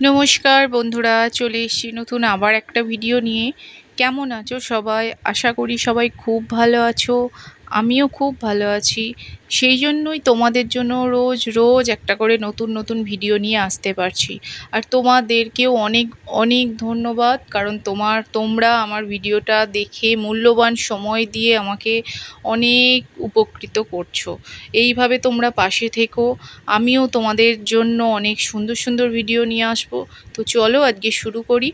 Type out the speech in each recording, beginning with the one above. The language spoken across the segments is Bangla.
নমস্কার বন্ধুরা, চলে এসছি নতুন আবার একটা ভিডিও নিয়ে। কেমন আছো সবাই? আশা করি সবাই খুব ভালো আছো। আমিও খুব ভালো আছি। সেই জন্যই তোমাদের জন্য রোজ রোজ একটা করে নতুন নতুন ভিডিও নিয়ে আসতে পারছি। আর তোমাদেরকেও অনেক অনেক ধন্যবাদ, কারণ তোমার, তোমরা আমার ভিডিওটা দেখে মূল্যবান সময় দিয়ে আমাকে অনেক উপকৃত করছ। এইভাবে তোমরা পাশে থেকো, আমিও তোমাদের জন্য অনেক সুন্দর সুন্দর ভিডিও নিয়ে আসব। তো চলো আজকে শুরু করি।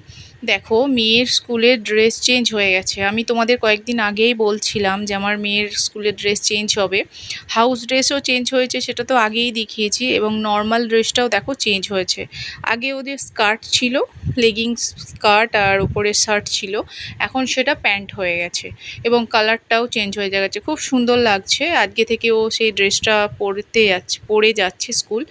দেখো, মেয়ের স্কুলের ড্রেস চেঞ্জ হয়ে গেছে। আমি তোমাদের কয়েকদিন আগেই বলছিলাম যে আমার মেয়ের স্কুলের ড্রেস চেঞ্জ হবে। হাউস ড্রেসও চেঞ্জ হয়েছে, সেটা তো আগেই দেখিয়েছি এবং নর্মাল ড্রেসটাও দেখো চেঞ্জ হয়েছে। আগে ওদের স্কার্ট ছিল লেগিংস স্কার্ট আর উপরে শার্ট ছিল, এখন সেটা প্যান্ট হয়ে গেছে এবং কালারটাও চেঞ্জ হয়ে গেছে। খুব সুন্দর লাগছে, আজকে থেকে ও সেই ড্রেসটা পরতে যাচ্ছে পরে যাচ্ছে স্কুল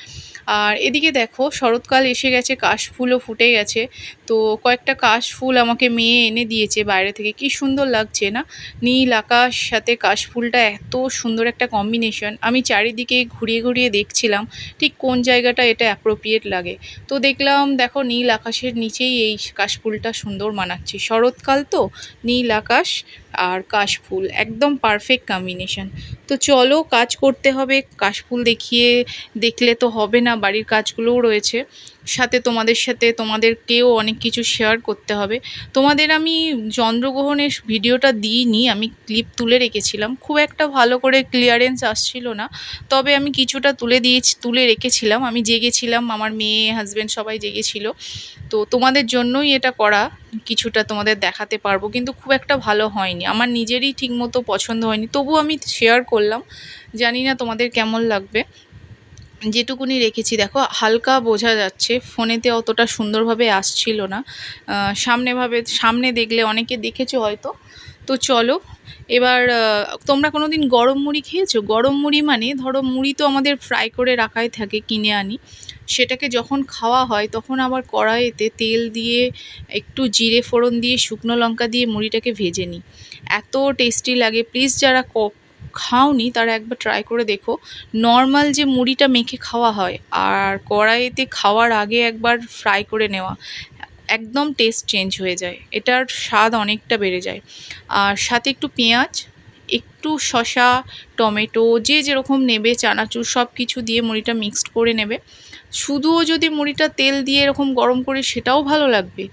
আর এদিকে দেখো, শরৎকাল এসে গেছে, কাশফুলও ফুটে গেছে। তো কয়েকটা কাশফুল আমাকে মেয়ে এনে দিয়েছে বাইরে থেকে। কি সুন্দর লাগছে না? নীল আকাশ সাথে কাশফুলটা এত সুন্দর একটা কম্বিনেশন আমি চারিদিকে ঘুরিয়ে ঘুরিয়ে দেখছিলাম, ঠিক কোন জায়গাটা এটা অ্যাপ্রোপ্রিয়েট লাগে। তো দেখলাম, দেখো নীল আকাশের নিচেই এই কাশফুলটা সুন্দর মানাচ্ছে। শরৎকাল তো, নীল আকাশ আর কাশফুল একদম পারফেক্ট কম্বিনেশন তো চলো, কাজ করতে হবে। কাশফুল দেখিয়ে, দেখলে তো হবে না, বাড়ির কাজগুলোও রয়েছে। সাথে তোমাদের সাথে তোমাদেরকেও অনেক কিছু শেয়ার করতে হবে। তোমাদের আমি চন্দ্রগ্রহণের ভিডিওটা দিইনি, আমি ক্লিপ তুলে রেখেছিলাম। খুব একটা ভালো করে ক্লিয়ারেন্স আসছিল না, তবে আমি কিছুটা তুলে দিয়েছি, তুলে রেখেছিলাম। আমি জেগেছিলাম, আমার মেয়ে হাজব্যান্ড সবাই জেগেছিল। তো তোমাদের জন্যই এটা করা, কিছুটা তোমাদের দেখাতে পারব, কিন্তু খুব একটা ভালো হয়নি। আমার নিজেরই ঠিকমতো পছন্দ হয়নি। তবু আমি শেয়ার করলাম। জানি না তোমাদের কেমন লাগবে। যেটুকুনি রেখেছি, দেখো, হালকা বোঝা যাচ্ছে, ফোনেতে অতটা সুন্দরভাবে আসছিল না। সামনেভাবে সামনে দেখলে অনেকে দেখেছ হয়তো। তো চলো, এবার তোমরা কোনো দিন গরম মুড়ি খেয়েছো? গরম মুড়ি মানে ধরো, মুড়ি তো আমাদের ফ্রাই করে রাখাই থাকে, কিনে আনি। সেটাকে যখন খাওয়া হয়, তখন আবার কড়াইতে তেল দিয়ে, একটু জিরে ফোড়ন দিয়ে, শুকনো লঙ্কা দিয়ে মুড়িটাকে ভেজে নিই। এত টেস্টি লাগে। প্লিজ যারা খাওনি, তারা একবার ট্রাই করে দেখো। নর্মাল যে মুড়িটা মেখে খাওয়া হয় আর কড়াইতে খাওয়ার আগে একবার ফ্রাই করে নেওয়া, একদম টেস্ট চেঞ্জ হয়ে যায়। এটার স্বাদ অনেকটা বেড়ে যায়। আর সাথে একটু পেঁয়াজ, একটু শশা টমেটো, যে যেরকম নেবে, চানাচুর সব কিছু দিয়ে মুড়িটা মিক্সড করে নেবে। শুধুও যদি মুড়িটা তেল দিয়ে এরকম গরম করে, সেটাও ভালো লাগবে।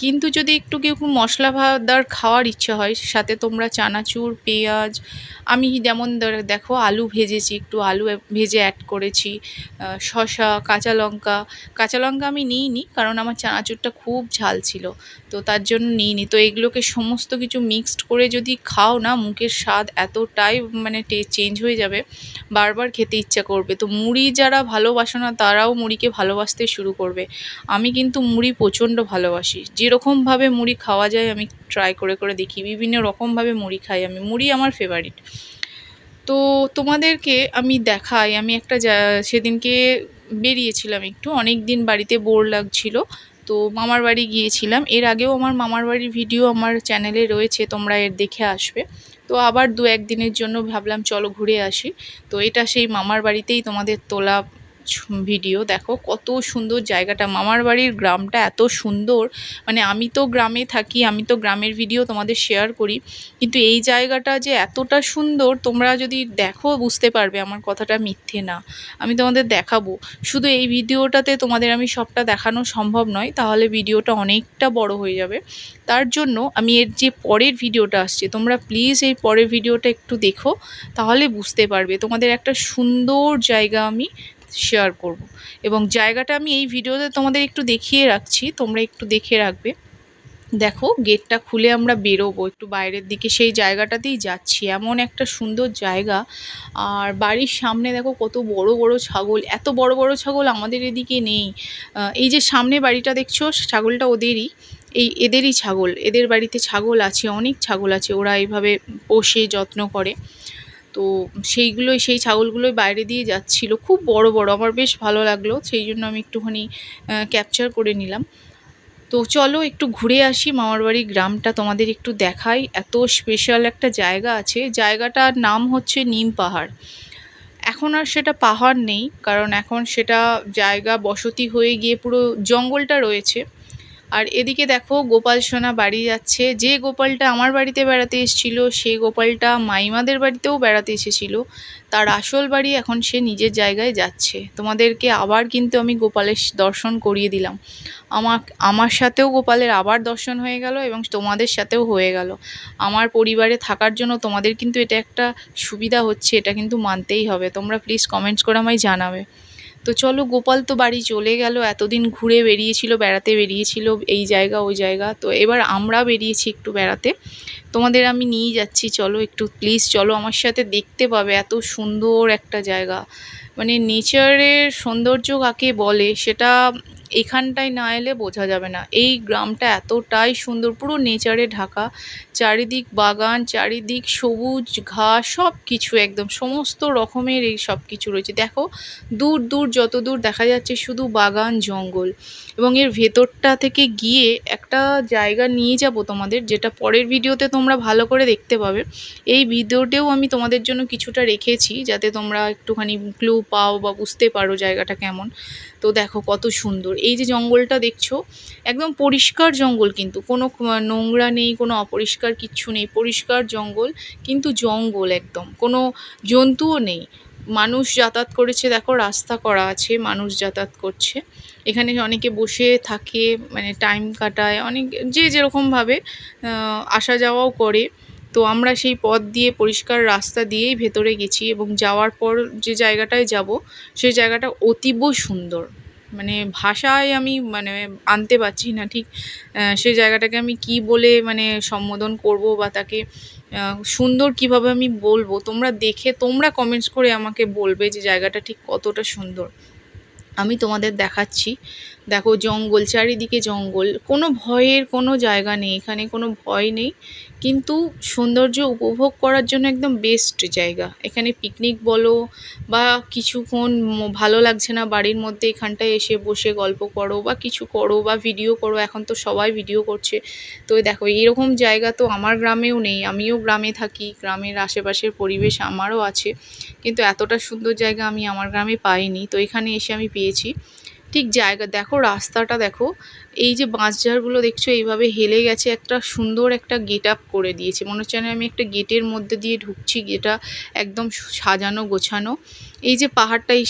কিন্তু যদি একটু কেউ মশলাদার খাওয়ার ইচ্ছা হয়, সাথে তোমরা চানাচুর, পেঁয়াজ, আমি যেমন দেখো আলু ভেজেছি, একটু আলু ভেজে অ্যাড করেছি শশা কাঁচা লঙ্কা কাঁচা লঙ্কা আমি নিইনি কারণ আমার চানাচুরটা খুব ঝাল ছিল, তো তার জন্য নিইনি, তো এগুলোকে সমস্ত কিছু মিক্সড করে যদি খাও না, মুখের স্বাদ এতটাই মানে চেঞ্জ হয়ে যাবে, বারবার খেতে ইচ্ছা করবে, তো মুড়ি যারা ভালোবাসো না, তারাও মুড়িকে ভালোবাসতে শুরু করবে, আমি কিন্তু মুড়ি প্রচণ্ড ভালোবাসি যেরকমভাবে মুড়ি খাওয়া যায়, আমি ট্রাই করে করে দেখি। বিভিন্ন রকমভাবে মুড়ি খাই আমি। মুড়ি আমার ফেভারিট তো তোমাদেরকে আমি দেখাই। আমি একটা সেদিনকে বেরিয়েছিলাম একটু। অনেক দিন বাড়িতে বোর লাগছিল। তো মামার বাড়ি গিয়েছিলাম। এর আগেও আমার মামার বাড়ির ভিডিও আমার চ্যানেলে রয়েছে। তোমরা এর দেখে আসবে। তো আবার দু একদিনের জন্য ভাবলাম, চলো ঘুরে আসি। তো এটা সেই মামার বাড়িতেই তোমাদের তোলা ভিডিও। দেখো কত সুন্দর জায়গাটা। মামার বাড়ির গ্রামটা এত সুন্দর। মানে আমি তো গ্রামে থাকি, আমি তো গ্রামের ভিডিও তোমাদের শেয়ার করি। কিন্তু এই জায়গাটা যে এতটা সুন্দর, তোমরা যদি দেখো বুঝতে পারবে আমার কথাটা মিথ্যে না। আমি তোমাদের দেখাবো। শুধু এই ভিডিওটাতে তোমাদের আমি সবটা দেখানো সম্ভব নয়, তাহলে ভিডিওটা অনেকটা বড় হয়ে যাবে। তার জন্য আমি এর যে পরের ভিডিওটা আসছে, তোমরা প্লিজ এই পরের ভিডিওটা একটু দেখো, তাহলে বুঝতে পারবে। তোমাদের একটা সুন্দর জায়গা আমি শেয়ার করব। এবং জায়গাটা আমি এই ভিডিওতে তোমাদের একটু দেখিয়ে রাখছি, তোমরা একটু দেখে রাখবে। দেখো গেটটা খুলে আমরা বেরোবো, একটু বাইরের দিকে সেই জায়গাটাতেই যাচ্ছি। এমন একটা সুন্দর জায়গা। আর বাড়ির সামনে দেখো, কত বড় বড় ছাগল। এত বড় বড় ছাগল আমাদের এদিকে নেই। এই যে সামনে বাড়িটা দেখছ, ছাগলটা ওদেরই। এই এদেরই ছাগল। এদের বাড়িতে ছাগল আছে, অনেক ছাগল আছে। ওরা এইভাবে পোষে, যত্ন করে। তো সেইগুলোই, সেই ছাগলগুলোই বাইরে দিয়ে যাচ্ছিল। খুব বড় বড়। আমার বেশ ভালো লাগল, সেই জন্য আমি একটুখানি ক্যাপচার করে নিলাম। তো চলো একটু ঘুরে আসি মামার বাড়ি গ্রামটা, তোমাদের একটু দেখাই। এত স্পেশাল একটা জায়গা আছে। জায়গাটার নাম হচ্ছে নিম পাহাড়। এখন আর সেটা পাহাড় নেই, কারণ এখন সেটা জায়গা বসতি হয়ে গিয়ে পুরো জঙ্গলটা রয়েছে। আর এদিকে দেখো, গোপাল সোনা বাড়ি যাচ্ছে। যে গোপালটা আমার বাড়িতে বেড়াতে এসেছিল, সে গোপালটা মাইমাদের বাড়িতেও বেড়াতে এসেছিল। তার আসল বাড়ি এখন সে নিজের জায়গায় যাচ্ছে। তোমাদেরকে আবার কিন্তু আমি গোপালের দর্শন করিয়ে দিলাম। আমার আমার সাথেও গোপালের আবার দর্শন হয়ে গেল এবং তোমাদের সাথেও হয়ে গেল। আমার পরিবারে থাকার জন্য তোমাদের কিন্তু এটা একটা সুবিধা হচ্ছে, এটা কিন্তু মানতেই হবে। তোমরা প্লিজ কমেন্টস করে আমায় জানাবে। তো চলো গোপাল তো বাড়ি চলে গেল, এতদিন ঘুরে বেরিয়েছিল, বেড়াতে বেরিয়েছিল, এই জায়গা ওই জায়গা। তো এবার আমরা বেরিয়েছি একটু বেড়াতে। তোমাদের আমি নিয়ে যাচ্ছি, চলো একটু প্লিজ চলো আমার সাথে দেখতে পাবে এত সুন্দর একটা জায়গা। মানে নেচারের সৌন্দর্য কাকে বলে সেটা এখানটায় না এলে বোঝা যাবে না। এই গ্রামটা এতটাই সুন্দর, পুরো নেচারে ঢাকা। চারিদিক বাগান, চারিদিক সবুজ ঘাস সব কিছু একদম সমস্ত রকমের এই সব কিছু রয়েছে। দেখো, দূর দূর যত দূর দেখা যাচ্ছে শুধু বাগান, জঙ্গল। এবং এর ভেতরটা থেকে গিয়ে একটা জায়গা নিয়ে যাব তোমাদের, যেটা পরের ভিডিওতে তোমরা ভালো করে দেখতে পাবে। এই ভিডিওতেও আমি তোমাদের জন্য কিছুটা রেখেছি, যাতে তোমরা একটুখানি ক্লু পাও বা বুঝতে পারো জায়গাটা কেমন। তো দেখো, কত সুন্দর। এই যে জঙ্গলটা দেখছ, একদম পরিষ্কার জঙ্গল কিন্তু। কোনো নোংরা নেই, কোনো অপরিষ্কার কিচ্ছু নেই, পরিষ্কার জঙ্গল, কিন্তু জঙ্গল একদম। কোনো জন্তুও নেই। মানুষ যাতায়াত করেছে, দেখো রাস্তা করা আছে, মানুষ যাতায়াত করছে। এখানে অনেকে বসে থাকে মানে টাইম কাটায়, অনেক যে যেরকমভাবে আসা যাওয়াও করে। তো আমরা সেই পথ দিয়ে পরিষ্কার রাস্তা দিয়েই ভেতরে গেছি এবং যাওয়ার পর যে জায়গাটায় যাব, সেই জায়গাটা অতীব সুন্দর। মানে ভাষায় আমি মানে আনতে পারছি না ঠিক সেই জায়গাটাকে আমি কি বলে মানে সম্বোধন করব বা তাকে সুন্দর কীভাবে আমি বলব? তোমরা দেখে, তোমরা কমেন্টস করে আমাকে বলবে যে জায়গাটা ঠিক কতটা সুন্দর। আমি তোমাদের দেখাচ্ছি। দেখো জঙ্গল, চারিদিকে জঙ্গল, কোনো ভয়ের কোনো জায়গা নেই, এখানে কোনো ভয় নেই, কিন্তু সৌন্দর্য উপভোগ করার জন্য একদম বেস্ট জায়গা। এখানে পিকনিক বলো বা কিছুক্ষণ ভালো লাগছে না বাড়ির মধ্যে এখানটায় এসে বসে গল্প করো বা কিছু করো বা ভিডিও করো, এখন তো সবাই ভিডিও করছে। তো দেখো এরকম জায়গা তো আমার গ্রামেও নেই, আমিও গ্রামে থাকি, গ্রামের আশেপাশের পরিবেশ আমারও আছে, কিন্তু এতটা সুন্দর জায়গা আমি আমার গ্রামে পাইনি। তো এখানে এসে আমি পেয়েছি। ঠিক জায়গা, দেখো রাস্তাটা দেখো, এই যে বাঁশঝাড়গুলো দেখছ, এইভাবে হেলে গেছে, একটা সুন্দর একটা গেট আপ করে দিয়েছে। মনে হচ্ছে আমি একটা গেটের মধ্যে দিয়ে ঢুকছি যেটা একদম সাজানো, গোছানো। এই যে পাহাড়টা, এই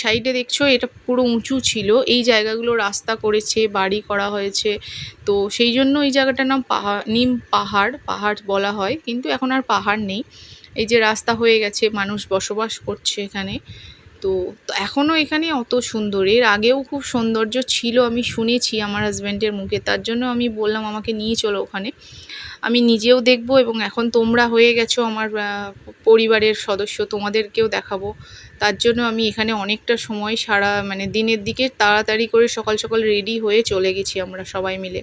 সাইডে দেখছ, এটা পুরো উঁচু ছিল। এই জায়গাগুলো রাস্তা করেছে, বাড়ি করা হয়েছে। তো সেই জন্য এই জায়গাটার নাম পাহাড় নিম পাহাড় পাহাড় বলা হয়। কিন্তু এখন আর পাহাড় নেই। এই যে রাস্তা হয়ে গেছে, মানুষ বসবাস করছে এখানে। তো এখনও এখানে অত সুন্দর। এর আগেও খুব সৌন্দর্য ছিল, আমি শুনেছি আমার হাজব্যান্ডের মুখে। তার জন্য আমি বললাম, আমাকে নিয়ে চলো ওখানে। আমি নিজেও দেখব এবং এখন তোমরা হয়ে গেছো আমার পরিবারের সদস্য, তোমাদেরকেও দেখাবো। তার জন্য আমি এখানে অনেকটা সময় সারা মানে দিনের দিকে তাড়াতাড়ি করে সকাল সকাল রেডি হয়ে চলে গেছি আমরা সবাই মিলে।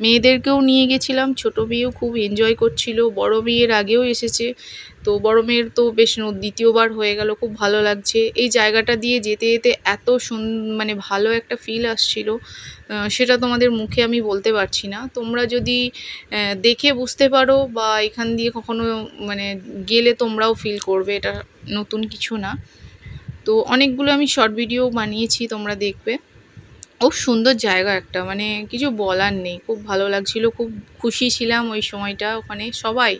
মেয়েদেরকেও নিয়ে গেছিলাম, ছোটো মেয়েও খুব এনজয় করছিল, বড় মেয়ের আগেও এসেছে। তো বড় মেয়ের তো বেশ দ্বিতীয়বার হয়ে গেল, খুব ভালো লাগছে। এই জায়গাটা দিয়ে যেতে যেতে এত সুন মানে ভালো একটা ফিল আসছিল সেটা তোমাদের মুখে আমি বলতে পারছি না। তোমরা যদি দেখে বুঝতে পারো বা এখান দিয়ে কখনো মানে গেলে তোমরাও ফিল করবে, এটা নতুন কিছু না। তো অনেকগুলো আমি শর্ট ভিডিও বানিয়েছি, তোমরা দেখবে। খুব সুন্দর জায়গা একটা মানে কিছু বলার নেই। খুব ভালো লাগছিল, খুব খুশি ছিলাম ওই সময়টা ওখানে। সবাই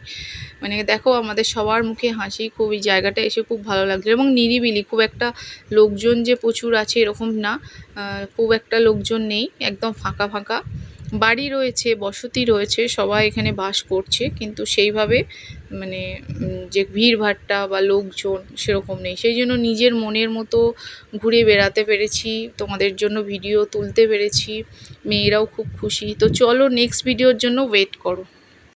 মানে দেখো আমাদের সবার মুখে হাসি, খুব এই জায়গাটা এসে খুব ভালো লাগছিল এবং নিরিবিলি, খুব একটা লোকজন যে প্রচুর আছে এরকম না খুব একটা লোকজন নেই, একদম ফাঁকা ফাঁকা। বাড়ি রয়েছে, বসতি রয়েছে, সবাই এখানে বাস করছে, কিন্তু সেইভাবে মানে যে ভিড়ভাট্টা বা লোকজন সেরকম নেই। সেই জন্য নিজের মনের মতো ঘুরে বেড়াতে পেরেছি, তোমাদের জন্য ভিডিও তুলতে পেরেছি, মেয়েরাও খুব খুশি। তো চলো নেক্সট ভিডিওর জন্য ওয়েট করো।